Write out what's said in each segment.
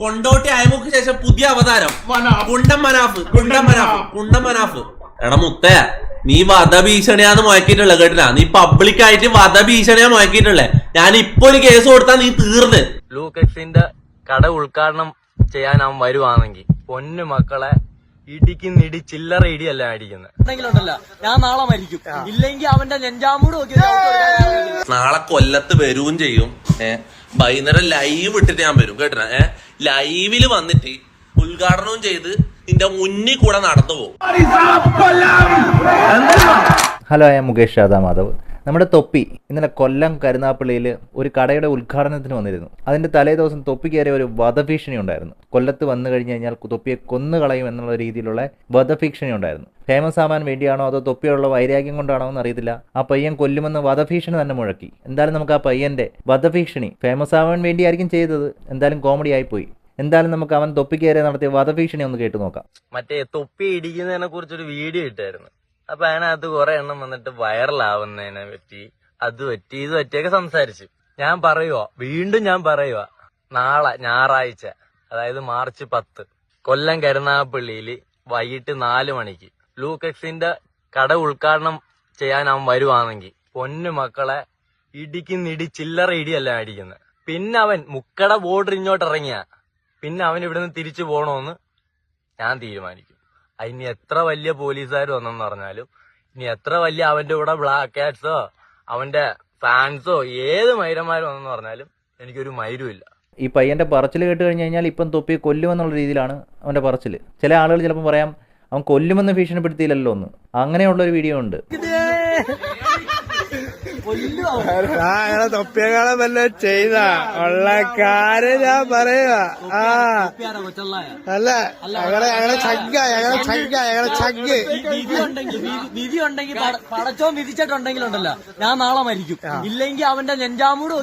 കൊണ്ടോട്ടി അയമുക്ക് ശേഷം പുതിയ അവതാരം. കുണ്ടം മനാഫ് കുണ്ടം മനാഫ് കുണ്ടം മനാഫ്. എടാ മുത്തേ നീ വധഭീഷണിയാന്ന് മുഴക്കിയിട്ടുള്ള കേട്ടില്ല? നീ പബ്ലിക് ആയിട്ട് വധഭീഷണിയാ മുഴക്കിയിട്ടുള്ളേ? ഞാൻ ഇപ്പൊ ഒരു കേസ് കൊടുത്താ നീ തീർന്ന്. ലൂക്കക്സിന്റെ കട ഉദ്ഘാടനം ചെയ്യാൻ അവൻ വരുവാണെങ്കിൽ പൊന്നു മക്കളെ ഇടിക്കുന്നിടി ചില്ലറ ഇടിയല്ല അടിക്കുന്നത് ഞാൻ നാളെ മരിക്കും. ഇല്ലെങ്കിൽ അവന്റെ നെഞ്ചാമൂട് നോക്കി. നാളെ കൊല്ലത്ത് വരും ചെയ്യും. ഏ വൈകുന്നേരം ലൈവ് ഇട്ടിട്ട് ഞാൻ വരും കേട്ടോ. ഏഹ് ലൈവിൽ വന്നിട്ട് ഉദ്ഘാടനവും ചെയ്ത് നിന്റെ മുന്നിൽ കൂടെ നടന്നു പോകും. ഹലോ ഞാൻ മുകേഷ് രാധാ മാധവ് നമ്മുടെ തൊപ്പി ഇന്നലെ കൊല്ലം കരുനാപ്പള്ളിയിൽ ഒരു കടയുടെ ഉദ്ഘാടനത്തിന് വന്നിരുന്നു. അതിന്റെ തലേ ദിവസം തൊപ്പി കയറിയ ഒരു വധഭീഷണി ഉണ്ടായിരുന്നു. കൊല്ലത്ത് വന്നു കഴിഞ്ഞു കഴിഞ്ഞാൽ തൊപ്പിയെ കൊന്നു കളയും എന്നുള്ള രീതിയിലുള്ള വധഭീഷണി ഉണ്ടായിരുന്നു. ഫേമസ് ആവാൻ വേണ്ടിയാണോ അതോ തൊപ്പിയുള്ള വൈരാഗ്യം കൊണ്ടാണോ എന്ന് അറിയത്തില്ല ആ പയ്യൻ കൊല്ലുമെന്ന് വധഭീഷണി തന്നെ മുഴക്കി. എന്തായാലും നമുക്ക് ആ പയ്യന്റെ വധഭീഷണി ഫേമസ് ആവാൻ വേണ്ടിയായിരിക്കും ചെയ്തത്. എന്തായാലും കോമഡി ആയിപ്പോയി. എന്തായാലും നമുക്ക് അവൻ തൊപ്പിക്കേറെ നടത്തിയ വധഭീഷണി ഒന്ന് കേട്ടു നോക്കാം. മറ്റേ തൊപ്പി ഇടിക്കുന്നതിനെ കുറിച്ചൊരു വീഡിയോ ഇട്ടായിരുന്നു. അപ്പൊ അത് കുറെ എണ്ണം വന്നിട്ട് വൈറലാവുന്നതിനെ പറ്റി അത് പറ്റി ഇത് പറ്റിയൊക്കെ സംസാരിച്ചു. ഞാൻ പറയുവാ വീണ്ടും ഞാൻ പറയുവാ നാളെ ഞായറാഴ്ച അതായത് മാർച്ച് പത്ത് കൊല്ലം കരുനാഗപ്പള്ളിയിൽ വൈകിട്ട് നാല് മണിക്ക് ലൂക്കക്സിന്റെ കട ഉദ്ഘാടനം ചെയ്യാൻ അവൻ വരുവാണെങ്കിൽ പൊന്നു മക്കളെ ഇടിക്കുന്നിടി ചില്ലറ ഇടിയല്ല അടിക്കുന്നത് പിന്നെ അവൻ മുക്കട ബോർഡർ ഇങ്ങോട്ട് ഇറങ്ങിയ പിന്നെ അവൻ ഇവിടുന്ന് തിരിച്ചു പോണോന്ന് ഞാൻ തീരുമാനിക്കും. അതിന് എത്ര വലിയ പോലീസുകാർ വന്നെന്ന് പറഞ്ഞാലും ഇനി എത്ര വലിയ അവന്റെ കൂടെ ബ്ലാക്ക് കാറ്റ്സോ അവന്റെ ഫാൻസോ ഏത് മൈരന്മാരും വന്നെന്ന് പറഞ്ഞാലും എനിക്കൊരു മൈരുമില്ല ഇല്ല. ഈ പയ്യന്റെ പറച്ചിൽ കേട്ട് കഴിഞ്ഞ് കഴിഞ്ഞാൽ ഇപ്പം തൊപ്പി കൊല്ലുമെന്നുള്ള രീതിയിലാണ് അവന്റെ പറച്ചിൽ ചില ആളുകൾ ചിലപ്പോൾ പറയാം അവൻ കൊല്ലുമെന്ന് ഭീഷണിപ്പെടുത്തിയില്ലല്ലോ ഒന്ന് അങ്ങനെയുള്ള ഒരു വീഡിയോ ഉണ്ട്. ആ ഞങ്ങളെ തൊപ്പിയെക്കാളും വല്ല ചെയ്ത. ഉള്ള കാര്യം ഞാൻ പറയുക ആ? അല്ല ഞങ്ങളെ ഞങ്ങളെ ചങ്ക ഞങ്ങളെ ചങ്ക ഞങ്ങളെ ചങ്ക്. വിധി ഉണ്ടെങ്കിൽ വിധി- വിധി ഉണ്ടെങ്കിൽ പട- പടച്ചോൻ വിധിച്ചിട്ടുണ്ടെങ്കിലുണ്ടല്ലോ. ഞാൻ നാളെ മരിക്കും. ഇല്ലെങ്കിൽ അവന്റെ നെഞ്ചാമൂട്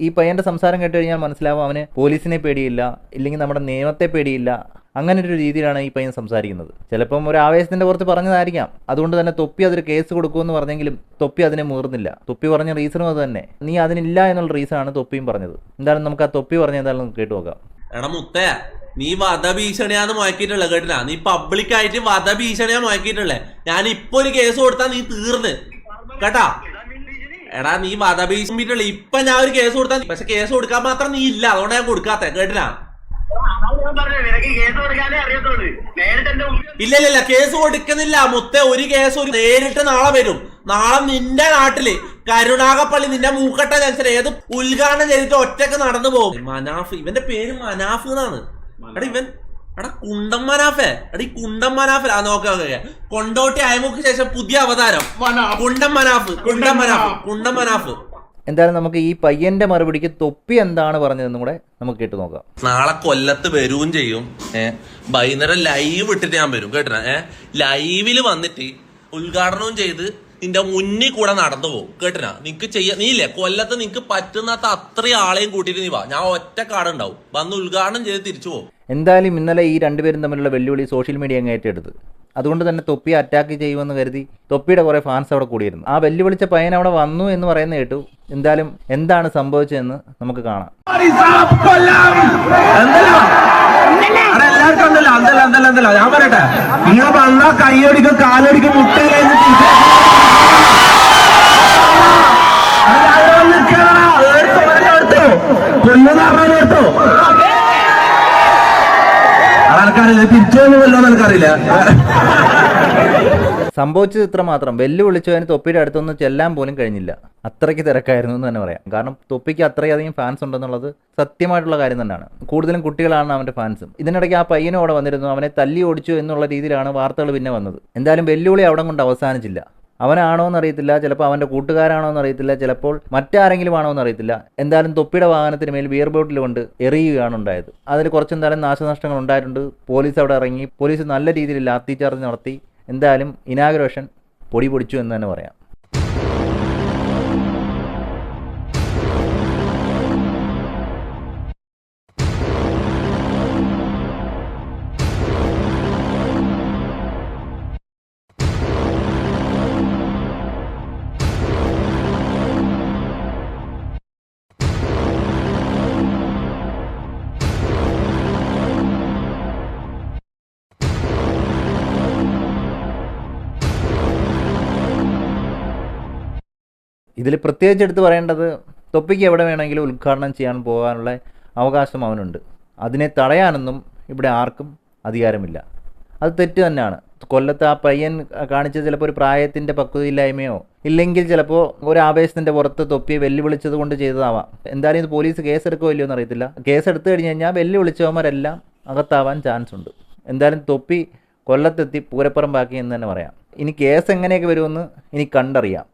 ഈ പയ്യന്റെ സംസാരം കേട്ട് കഴിഞ്ഞാൽ മനസ്സിലാവും അവന് പോലീസിനെ പേടിയില്ല ഇല്ലെങ്കിൽ നമ്മുടെ നിയമത്തെ പേടിയില്ല. അങ്ങനെ ഒരു രീതിയിലാണ് ഈ പയ്യൻ സംസാരിക്കുന്നത്. ചിലപ്പം ഒരു ആവേശത്തിന്റെ പുറത്ത് പറഞ്ഞതായിരിക്കാം. അതുകൊണ്ട് തന്നെ തൊപ്പി അതൊരു കേസ് കൊടുക്കുമെന്ന് പറഞ്ഞെങ്കിലും തൊപ്പി അതിനെ മുതിർന്നില്ല. തൊപ്പി പറഞ്ഞ റീസണും അത് തന്നെ. നീ അതിനില്ല എന്നുള്ള റീസണാണ് തൊപ്പിയും പറഞ്ഞത്. എന്തായാലും നമുക്ക് ആ തൊപ്പി പറഞ്ഞ എന്തായാലും കേട്ടു നോക്കാം. എടാ മുത്തേ നീ വധഭീഷണിയാന്ന് മുഴക്കിയിട്ടുള്ള കേട്ടില്ല? നീ പബ്ലിക് ആയിട്ട് വധഭീഷണിയാ മുഴക്കിയിട്ടുള്ളേ ഞാൻ ഇപ്പൊ ഒരു കേസ് കൊടുത്താ നീ തീർന്ന്. കേട്ടാ? എടാ നീ വധഭീഷണിട്ടുള്ള ഇപ്പൊ ഞാൻ ഒരു കേസ് കൊടുത്താ പക്ഷെ കേസ് കൊടുക്കാൻ മാത്രം നീ ഇല്ല. അതുകൊണ്ട് ഞാൻ കൊടുക്കാത്ത. കേട്ടില്ല? ഇല്ല ഇല്ല ഇല്ല. കേസ് കൊടുക്കുന്നില്ല. മുത്ത ഒരു കേസ് ഒരു നേരിട്ട് നാളെ വരും. നാളെ നിന്റെ നാട്ടിൽ കരുണാകപ്പള്ളി നിന്റെ മൂക്കട്ട ജംഗ്ഷൻ ഏത് ഉദ്ഘാടനം ചെയ്തിട്ട് ഒറ്റയ്ക്ക് നടന്നു പോകും? മനാഫ് ഇവന്റെ പേര് മനാഫ് എന്നാണ്. എടാ ഇവൻ എടാ കുണ്ടം മനാഫേ എടാ ഈ കുണ്ടൻ മനാഫ് ആ നോക്ക നോക്ക കൊണ്ടോട്ടി അയമുക്ക് ശേഷം പുതിയ അവതാരം. കുണ്ടം മനാഫ് കുണ്ടം മനാഫ് കുണ്ടം മനാഫ്. എന്തായാലും നമുക്ക് ഈ പയ്യന്റെ മറുപടിക്ക് തൊപ്പി എന്താണ് പറഞ്ഞതെന്നും കൂടെ നമുക്ക് കേട്ട് നോക്കാം. നാളെ കൊല്ലത്ത് വരും ചെയ്യും. വൈകുന്നേരം ലൈവ് ഇട്ടിട്ട് ഞാൻ വരും കേട്ടോ ലൈവിൽ വന്നിട്ട് ഉദ്ഘാടനവും ചെയ്ത് നിന്റെ മുന്നിൽ കൂടെ നടന്നു പോകും. കേട്ടിനാ? നിനക്ക് ചെയ്യാ നീ ഇല്ലേ കൊല്ലത്ത് നിനക്ക് പറ്റുന്നാത്ത അത്രയും ആളെയും കൂട്ടിയിട്ട് നീ വാ. ഞാൻ ഒറ്റ കാടുണ്ടാവും. വന്ന് ഉദ്ഘാടനം ചെയ്ത് തിരിച്ചു പോകും. എന്തായാലും ഇന്നലെ ഈ രണ്ടുപേരും തമ്മിലുള്ള വെല്ലുവിളി സോഷ്യൽ മീഡിയ അങ്ങ് ഏറ്റെടുത്ത് അതുകൊണ്ട് തന്നെ തൊപ്പി അറ്റാക്ക് ചെയ്യുമെന്ന് കരുതി തൊപ്പിയുടെ കുറേ ഫാൻസ് അവിടെ കൂടിയിരുന്നു. ആ വെല്ലുവിളിച്ച പയ്യൻ അവിടെ വന്നു എന്ന് പറയുന്ന കേട്ടു. എന്തായാലും എന്താണ് സംഭവിച്ചതെന്ന് നമുക്ക് കാണാം. എല്ലാവർക്കും ഉണ്ടല്ലോ. അന്തല്ല അന്തല്ല അന്തല്ല. ഞാൻ പറയട്ടെ. നിങ്ങൾ വന്നാ കൈയടിക്കും കാലടിക്കും മുട്ട കഴിഞ്ഞിട്ട് കൊല്ലുന്ന പറഞ്ഞാൽ എടുത്തോ ആൾക്കാരില്ല? തിരിച്ചു വല്ലോ എനിക്കറിയില്ല. സംഭവിച്ചത് ഇത്ര മാത്രം. വെല്ലുവിളിച്ചതിന് തൊപ്പിയുടെ അടുത്തൊന്നും ചെല്ലാൻ പോലും കഴിഞ്ഞില്ല. അത്രയ്ക്ക് തിരക്കായിരുന്നു എന്ന് തന്നെ പറയാം. കാരണം തൊപ്പിക്ക് അത്രയധികം ഫാൻസ് ഉണ്ടെന്നുള്ളത് സത്യമായിട്ടുള്ള കാര്യം തന്നെയാണ്. കൂടുതലും കുട്ടികളാണ് അവന്റെ ഫാൻസും ഇതിനിടയ്ക്ക് ആ പയ്യനും അവിടെ വന്നിരുന്നു. അവനെ തല്ലി ഓടിച്ചു എന്നുള്ള രീതിയിലാണ് വാർത്തകൾ പിന്നെ വന്നത്. എന്തായാലും വെല്ലുവിളി അവിടെ കൊണ്ട് അവസാനിച്ചില്ല. അവനാണോ എന്നറിയത്തില്ല. ചിലപ്പോൾ അവന്റെ കൂട്ടുകാരാണോ എന്നറിയത്തില്ല. ചിലപ്പോൾ മറ്റാരെങ്കിലും ആണോ എന്നറിയത്തില്ല എന്തായാലും തൊപ്പിയുടെ വാഹനത്തിന് മേൽ ബിയർ ബോട്ടിൽ കൊണ്ട് എറിയുകയാണ് ഉണ്ടായത്. അതിൽ കുറച്ചെന്തായാലും നാശനഷ്ടങ്ങൾ ഉണ്ടായിട്ടുണ്ട്. പോലീസ് അവിടെ ഇറങ്ങി. പോലീസ് നല്ല രീതിയിൽ ലാത്തി ചാർജ് നടത്തി. എന്തായാലും ഇനാഗ്രേഷൻ പൊടി പൊടിച്ചു എന്ന് തന്നെ പറയാം. ഇതിൽ പ്രത്യേകിച്ച് എടുത്ത് പറയേണ്ടത് തൊപ്പിക്ക് എവിടെ വേണമെങ്കിലും ഉദ്ഘാടനം ചെയ്യാൻ പോകാനുള്ള അവകാശം അവനുണ്ട്. അതിനെ തടയാനൊന്നും ഇവിടെ ആർക്കും അധികാരമില്ല. അത് തെറ്റ് തന്നെയാണ്. കൊല്ലത്ത് ആ പയ്യൻ കാണിച്ചത് ചിലപ്പോൾ ഒരു പ്രായത്തിന്റെ പക്വതയില്ലായ്മയോ ഇല്ലെങ്കിൽ ചിലപ്പോൾ ഒരു ആവേശത്തിന്റെ പുറത്ത് തൊപ്പിയെ വെല്ലുവിളിച്ചത് കൊണ്ട് ചെയ്തതാവാം. എന്തായാലും ഇത് പോലീസ് കേസെടുക്കോ ഇല്ലയോ കേസ് എടുത്തു കഴിഞ്ഞ് കഴിഞ്ഞാൽ വെല്ലുവിളിച്ചവന്മാരെല്ലാം അകത്താവാൻ ചാൻസ് ഉണ്ട് എന്തായാലും തൊപ്പി കൊല്ലത്തെത്തി പൂരപ്പുറമ്പാക്കി എന്ന് തന്നെ പറയാം. ഇനി കേസ് എങ്ങനെയൊക്കെ വരുമെന്ന് ഇനി കണ്ടറിയാം.